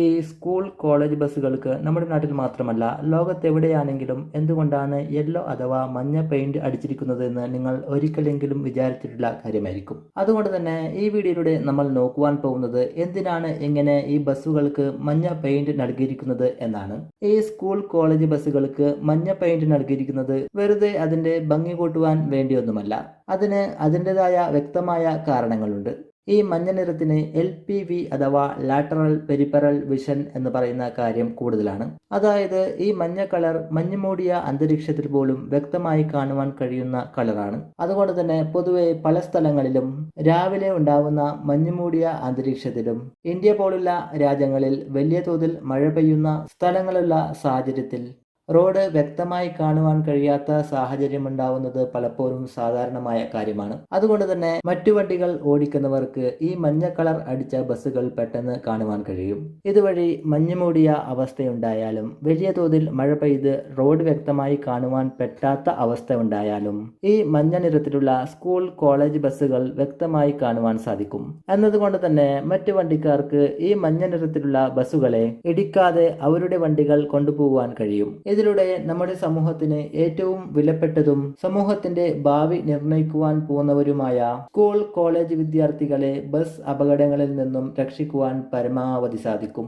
ഈ school college ബസ്സുകൾക്ക് നമ്മുടെ നാട്ടിൽ മാത്രമല്ല ലോകത്തെവിടെയാണെങ്കിലും എന്തുകൊണ്ടാണ് യെല്ലോ അഥവാ മഞ്ഞ പെയിന്റ് അടിച്ചിരിക്കുന്നത് എന്ന് നിങ്ങൾ ഒരിക്കലെങ്കിലും വിചാരിച്ചിട്ടുള്ള കാര്യമായിരിക്കും. അതുകൊണ്ട് തന്നെ ഈ വീഡിയോയിലൂടെ നമ്മൾ നോക്കുവാൻ പോകുന്നത് എന്തിനാണ് ഇങ്ങനെ ഈ ബസ്സുകൾക്ക് മഞ്ഞ പെയിന്റ് നൽകിയിരിക്കുന്നത് എന്നാണ്. ഈ സ്കൂൾ കോളേജ് ബസ്സുകൾക്ക് മഞ്ഞ പെയിന്റ് നൽകിയിരിക്കുന്നത് വെറുതെ അതിന്റെ ഭംഗി കൂട്ടുവാൻ വേണ്ടിയൊന്നുമല്ല. അതിന് അതിന്റെതായ വ്യക്തമായ കാരണങ്ങളുണ്ട്. ഈ മഞ്ഞ നിറത്തിന് എൽ പി വി അഥവാ ലാറ്ററൽ പെരിപ്പറൽ വിഷൻ എന്ന് പറയുന്ന കാര്യം കൂടുതലാണ്. അതായത് ഈ മഞ്ഞ കളർ മഞ്ഞുമൂടിയ അന്തരീക്ഷത്തിൽ പോലും വ്യക്തമായി കാണുവാൻ കഴിയുന്ന കളറാണ് അതുകൊണ്ട് തന്നെ പൊതുവെ പല സ്ഥലങ്ങളിലും രാവിലെ ഉണ്ടാവുന്ന മഞ്ഞുമൂടിയ അന്തരീക്ഷത്തിലും ഇന്ത്യ പോലുള്ള രാജ്യങ്ങളിൽ വലിയ തോതിൽ മഴ പെയ്യുന്ന സ്ഥലങ്ങളുള്ള സാഹചര്യത്തിൽ റോഡ് വ്യക്തമായി കാണുവാൻ കഴിയാത്ത സാഹചര്യം ഉണ്ടാവുന്നത് പലപ്പോഴും സാധാരണമായ കാര്യമാണ്. അതുകൊണ്ട് തന്നെ മറ്റു വണ്ടികൾ ഓടിക്കുന്നവർക്ക് ഈ മഞ്ഞ കളർ അടിച്ച ബസ്സുകൾ പെട്ടെന്ന് കാണുവാൻ കഴിയും. ഇതുവഴി മഞ്ഞുമൂടിയ അവസ്ഥയുണ്ടായാലും വലിയ തോതിൽ മഴ പെയ്ത് റോഡ് വ്യക്തമായി കാണുവാൻ പറ്റാത്ത അവസ്ഥ ഉണ്ടായാലും ഈ മഞ്ഞ നിറത്തിലുള്ള സ്കൂൾ കോളേജ് ബസ്സുകൾ വ്യക്തമായി കാണുവാൻ സാധിക്കും. എന്നതുകൊണ്ട് തന്നെ മറ്റു വണ്ടിക്കാർക്ക് ഈ മഞ്ഞ നിറത്തിലുള്ള ബസ്സുകളെ ഇടിക്കാതെ അവരുടെ വണ്ടികൾ കൊണ്ടുപോകുവാൻ കഴിയും. ഇതിലൂടെ നമ്മുടെ സമൂഹത്തിന് ഏറ്റവും വിലപ്പെട്ടതും സമൂഹത്തിന്റെ ഭാവി നിർണയിക്കുവാൻ പോകുന്നവരുമായ സ്കൂൾ കോളേജ് വിദ്യാർത്ഥികളെ ബസ് അപകടങ്ങളിൽ നിന്നും രക്ഷിക്കുവാൻ പരമാവധി സാധിക്കും.